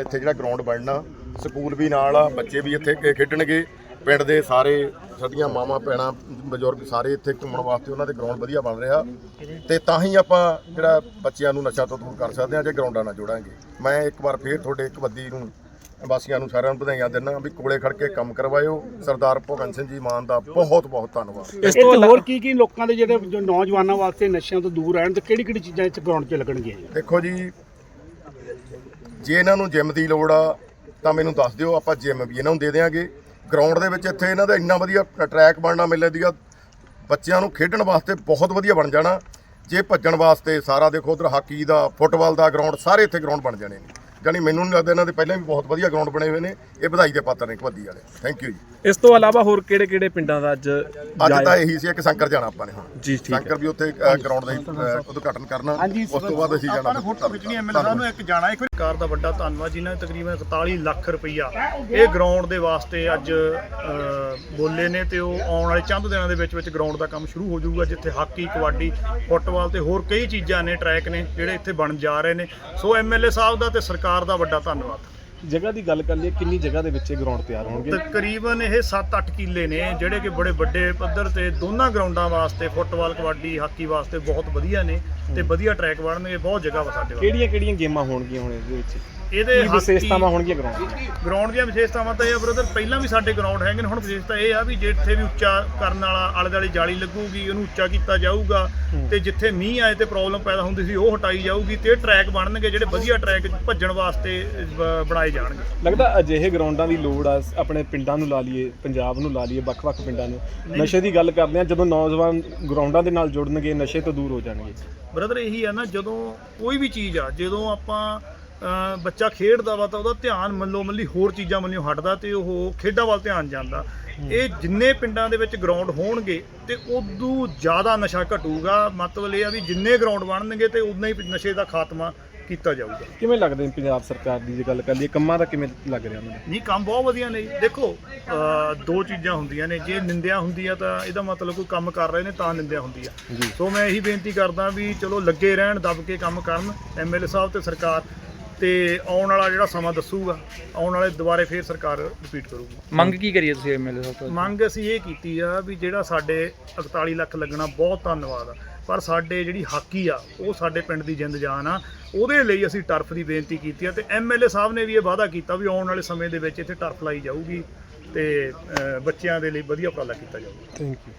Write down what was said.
ਇੱਥੇ ਜਿਹੜਾ ਗਰਾਊਂਡ ਬਣਨਾ ਸਕੂਲ ਵੀ ਨਾਲ ਆ ਬੱਚੇ ਵੀ ਇੱਥੇ ਖੇਡਣਗੇ। ਪਿੰਡ ਦੇ ਸਾਰੇ ਸਦੀਆਂ ਮਾਵਾਂ ਭੈਣਾਂ ਬਜ਼ੁਰਗ ਸਾਰੇ ਇੱਥੇ ਘੁੰਮਣ ਵਾਸਤੇ ਉਹਨਾਂ ਦੇ ਗਰਾਊਂਡ ਵਧੀਆ ਬਣ ਰਿਹਾ। ਤੇ ਤਾਂ ਹੀ ਆਪਾਂ ਜਿਹੜਾ ਬੱਚਿਆਂ ਨੂੰ ਨਸ਼ਾ ਤੋਂ ਦੂਰ ਕਰ ਸਕਦੇ ਹਾਂ ਜੇ ਗਰਾਊਂਡਾਂ ਨਾਲ ਜੋੜਾਂਗੇ। ਮੈਂ ਇੱਕ ਵਾਰ ਫੇਰ ਤੁਹਾਡੇ ਕਬੱਡੀ ਨੂੰ ਵਾਸੀਆਂ ਨੂੰ ਸਾਰਿਆਂ ਨੂੰ ਵਧਾਈਆਂ ਦਿੰਦਾ ਵੀ ਕੋਲੇ ਖੜ ਕੇ ਕੰਮ ਕਰਵਾਇਓ। ਸਰਦਾਰ ਭਗਤ ਸਿੰਘ ਜੀ ਮਾਨ ਦਾ ਬਹੁਤ ਬਹੁਤ ਧੰਨਵਾਦ। ਇਸ ਤੋਂ ਹੋਰ ਕੀ ਕੀ ਲੋਕਾਂ ਦੇ ਜਿਹੜੇ ਨੌਜਵਾਨਾਂ ਵਾਸਤੇ ਨਸ਼ਿਆਂ ਤੋਂ ਦੂਰ ਰਹਿਣ ਤੇ ਕਿਹੜੀ ਕਿਹੜੀ ਚੀਜ਼ਾਂ ਇਸ ਗਰਾਊਂਡ 'ਚ ਲੱਗਣਗੀਆਂ? ਦੇਖੋ ਜੀ ਜੇ ਇਹਨਾਂ ਨੂੰ ਜਿਮ ਦੀ ਲੋੜ ਆ, ਤਾਂ ਮੈਨੂੰ ਦੱਸ ਦਿਓ, ਆਪਾਂ ਜਿਮ ਵੀ ਇਹਨਾਂ ਨੂੰ ਦੇ ਦੇਵਾਂਗੇ ਗਰਾਊਂਡ ਦੇ ਵਿੱਚ ਇੱਥੇ ਇਹਨਾਂ ਦਾ ਇੰਨਾ ਵਧੀਆ ਟਰੈਕ ਬਣਨਾ ਮੇਲੇ ਦੀ ਬੱਚਿਆਂ ਨੂੰ ਖੇਡਣ ਵਾਸਤੇ ਬਹੁਤ ਵਧੀਆ ਬਣ ਜਾਣਾ। ਜੇ ਭੱਜਣ ਵਾਸਤੇ ਸਾਰਾ ਦੇਖੋ ਉਧਰ ਹਾਕੀ ਦਾ, ਫੁੱਟਬਾਲ ਦਾ ਗਰਾਊਂਡ ਸਾਰੇ ਇੱਥੇ ਗਰਾਊਂਡ ਬਣ ਜਾਣੇ ਨੇ। ਜਾਣੀ ਮੈਨੂੰ ਨਹੀਂ ਲੱਗਦਾ ਇਹਨਾਂ ਦੇ ਪਹਿਲਾਂ ਵੀ ਬਹੁਤ ਵਧੀਆ ਗਰਾਊਂਡ ਬਣੇ ਹੋਏ ਨੇ। ਇਹ ਵਧਾਈ ਦੇ ਪਾਤਰ ਨੇ ਕਬੱਡੀ ਵਾਲੇ। ਥੈਂਕ ਯੂ ਜੀ। ਇਸ ਤੋਂ ਇਲਾਵਾ ਹੋਰ ਕਿਹੜੇ ਕਿਹੜੇ ਪਿੰਡਾਂ ਦਾ ਅੱਜ ਅੱਜ ਤਾਂ ਇਹੀ ਸੀ ਕਿ ਸ਼ੰਕਰ ਜਾਣਾ ਆਪਾਂ ਨੇ ਹੁਣ। ਜੀ, ਠੀਕ ਹੈ। ਸ਼ੰਕਰ ਵੀ ਉੱਥੇ ਗਰਾਊਂਡ ਦਾ ਹੀ, ਉਦਘਾਟਨ ਕਰਨਾ। ਉਸ ਤੋਂ ਬਾਅਦ ਅਸੀਂ ਜਾਣਾ ਫੋਟੋ ਖਿੱਚਣੀ ਐਮਐਲਏ ਸਾਹਿਬ ਨੂੰ ਇੱਕ ਜਾਣਾ। ਇੱਕ ਸਰਕਾਰ ਦਾ ਵੱਡਾ ਧੰਨਵਾਦ ਜਿਨ੍ਹਾਂ ਨੇ ਤਕਰੀਬਨ 41 ਲੱਖ ਰੁਪਈਆ ਇਹ ਗਰਾਊਂਡ ਦੇ ਵਾਸਤੇ ਅੱਜ ਬੋਲੇ ਨੇ ਤੇ ਉਹ ਆਉਣ ਵਾਲੇ ਚੰਦ ਦਿਨਾਂ ਦੇ ਵਿੱਚ ਵਿੱਚ ਗਰਾਊਂਡ ਦਾ ਕੰਮ ਸ਼ੁਰੂ ਹੋ ਜਾਊਗਾ ਜਿੱਥੇ ਹਾਕੀ ਕਬੱਡੀ ਫੁੱਟਬਾਲ ਤੇ ਹੋਰ ਕਈ ਚੀਜ਼ਾਂ ਨੇ ਟਰੈਕ ਨੇ ਜਿਹੜੇ ਇੱਥੇ ਬਣ ਜਾ ਰਹੇ ਨੇ। ਸੋ ਐਮਐਲਏ ਸਾਹਿਬ ਦਾ ਤੇ ਸਰਕਾਰ ਦਾ ਵੱਡਾ ਧੰਨਵਾਦ। ਜਗ੍ਹਾ ਦੀ ਗੱਲ ਕਰ ਲਈਏ ਕਿੰਨੀ ਜਗ੍ਹਾ ਦੇ ਵਿੱਚ ਇਹ ਗਰਾਊਂਡ ਤਿਆਰ ਹੋਣਗੇ? ਤਕਰੀਬਨ ਇਹ 7-8 ਕਿੱਲੇ ਨੇ ਜਿਹੜੇ ਕਿ ਬੜੇ ਵੱਡੇ ਪੱਧਰ ਤੇ ਦੋਨਾਂ ਗਰਾਊਂਡਾਂ ਵਾਸਤੇ ਫੁੱਟਬਾਲ ਕਬੱਡੀ ਹਾਕੀ ਵਾਸਤੇ ਬਹੁਤ ਵਧੀਆ ਨੇ ਤੇ ਵਧੀਆ ਟਰੈਕ ਬਣਨਗੇ ਬਹੁਤ ਜਗ੍ਹਾ ਵਾ ਸਾਡੇ ਕੋਲ ਕਿਹੜੀਆਂ ਕਿਹੜੀਆਂ ਗੇਮਾਂ ਹੋਣਗੀਆਂ ਹੁਣ ਇਹਦੇ ਵਿੱਚ? ਇਹਦੇ ਕੀ ਵਿਸ਼ੇਸ਼ਤਾਵਾਂ ਹੋਣਗੀਆਂ ਗਰਾਊਂਡ ਦੀਆਂ? ਗਰਾਊਂਡ ਦੀਆਂ ਵਿਸ਼ੇਸ਼ਤਾਵਾਂ ਤਾਂ ਇਹ ਆ ਬ੍ਰਦਰ ਪਹਿਲਾਂ ਵੀ ਸਾਡੇ ਗਰਾਊਂਡ ਹੈਗੇ ਨੇ ਹੁਣ ਵਿਸ਼ੇਸ਼ਤਾ ਇਹ ਆ ਵੀ ਜਿੱਥੇ ਵੀ ਉੱਚਾ ਕਰਨ ਵਾਲਾ ਆਲੇ ਦੁਆਲੇ ਜਾਲੀ ਲੱਗੂਗੀ ਉਹਨੂੰ ਉੱਚਾ ਕੀਤਾ ਜਾਊਗਾ ਤੇ ਜਿੱਥੇ ਮੀਂਹ ਆਏ ਤੇ ਪ੍ਰੋਬਲਮ ਪੈਦਾ ਹੁੰਦੀ ਸੀ ਉਹ ਹਟਾਈ ਜਾਊਗੀ ਤੇ ਟਰੈਕ ਬਣਨਗੇ ਜਿਹੜੇ ਵਧੀਆ ਟਰੈਕ ਭੱਜਣ ਵਾਸਤੇ ਬ- ਬਣਾਏ ਜਾਣਗੇ। ਲੱਗਦਾ ਅਜਿਹੇ ਗਰਾਊਂਡਾਂ ਦੀ ਲੋੜ ਆ ਆਪਣੇ ਪਿੰਡਾਂ ਨੂੰ ਲਾ ਲਈਏ ਪੰਜਾਬ ਨੂੰ ਲਾ ਲਈਏ ਵੱਖ-ਵੱਖ ਪਿੰਡਾਂ ਨੂੰ। ਨਸ਼ੇ ਦੀ ਗੱਲ ਕਰਦੇ ਆ ਜਦੋਂ ਨੌਜਵਾਨ ਗਰਾਊਂਡਾਂ ਦੇ ਨਾਲ ਜੁੜਨਗੇ ਨਸ਼ੇ ਤੋਂ ਦੂਰ ਹੋ ਜਾਣਗੇ। ਬ੍ਰਦਰ ਇਹੀ ਆ ਨਾ ਜਦੋਂ ਕੋਈ ਵੀ ਚੀਜ਼ ਆ ਜਦੋਂ ਆਪਾਂ ਬੱਚਾ ਖੇਡਦਾ ਵਾ ਤਾਂ ਉਹਦਾ ਧਿਆਨ ਮੱਲੋ ਮੱਲੀ ਹੋਰ ਚੀਜ਼ਾਂ ਵੱਲੋਂ ਹਟਦਾ ਤੇ ਉਹ ਖੇਡਾਂ ਵੱਲ ਧਿਆਨ ਜਾਂਦਾ। ਇਹ ਜਿੰਨੇ ਪਿੰਡਾਂ ਦੇ ਵਿੱਚ ਗਰਾਊਂਡ ਹੋਣਗੇ ਤੇ ਉਦੋਂ ਜ਼ਿਆਦਾ ਨਸ਼ਾ ਘਟੂਗਾ। ਮਤਲਬ ਇਹ ਆ ਵੀ ਜਿੰਨੇ ਗਰਾਊਂਡ ਬਣਨਗੇ ਤੇ ਉਨਾ ਹੀ ਨਸ਼ੇ ਦਾ ਖਾਤਮਾ ਕੀਤਾ ਜਾਊਗਾ। ਕਿਵੇਂ ਲੱਗਦੇ ਨੇ ਪੰਜਾਬ ਸਰਕਾਰ ਦੀ ਜੇ ਗੱਲ ਕਰ ਲਈਏ ਕੰਮਾਂ ਦਾ ਕਿਵੇਂ ਲੱਗ ਰਿਹਾ ਉਹਨਾਂ ਨੂੰ ਨਹੀਂ ਕੰਮ ਬਹੁਤ ਵਧੀਆ ਨੇ। ਦੇਖੋ ਦੋ ਚੀਜ਼ਾਂ ਹੁੰਦੀਆਂ ਨੇ। ਜੇ ਨਿੰਦਿਆ ਹੁੰਦੀ ਆ ਤਾਂ ਇਹਦਾ ਮਤਲਬ ਕੋਈ ਕੰਮ ਕਰ ਰਹੇ ਨੇ ਤਾਂ ਨਿੰਦਿਆ ਹੁੰਦੀ ਆ। ਸੋ ਮੈਂ ਇਹੀ ਬੇਨਤੀ ਕਰਦਾ ਵੀ ਚਲੋ ਲੱਗੇ ਰਹਿਣ ਦਬ ਕੇ ਕੰਮ ਕਰਨ। ਐਮਐਲਏ ਸਾਹਿਬ ਤੇ ਸਰਕਾਰ ਤੇ ਆਉਣ ਵਾਲਾ ਜਿਹੜਾ ਸਮਾਂ ਦੱਸੂਗਾ ਆਉਣ ਵਾਲੇ ਦੁਬਾਰੇ ਫੇਰ ਸਰਕਾਰ ਰਿਪੀਟ ਕਰੂਗੀ। ਮੰਗ ਕੀ ਕਰੀਏ ਤੁਸੀਂ ਐਮਐਲਏ ਸਾਹਿਬ ਤੋਂ? ਮੰਗ ਅਸੀਂ ਇਹ ਕੀਤੀ ਆ ਵੀ ਜਿਹੜਾ ਸਾਡੇ 41 ਲੱਖ ਲੱਗਣਾ ਬਹੁਤ ਧੰਨਵਾਦ ਆ। ਪਰ ਸਾਡੇ ਜਿਹੜੀ ਹਾਕੀ ਆ ਉਹ ਸਾਡੇ ਪਿੰਡ ਦੀ ਜਿੰਦ ਜਾਨ ਆ। ਉਹਦੇ ਲਈ ਅਸੀਂ ਟਰਫ ਦੀ ਬੇਨਤੀ ਕੀਤੀ ਆ ਤੇ ਐਮਐਲਏ ਸਾਹਿਬ ਨੇ ਵੀ ਇਹ ਵਾਅਦਾ ਕੀਤਾ ਵੀ ਆਉਣ ਵਾਲੇ ਸਮੇਂ ਦੇ ਵਿੱਚ ਇੱਥੇ ਟਰਫ ਲਾਈ ਜਾਊਗੀ ਤੇ ਬੱਚਿਆਂ ਦੇ ਲਈ ਵਧੀਆ ਉਪਰਾਲਾ ਕੀਤਾ ਜਾਊਗਾ। Thank you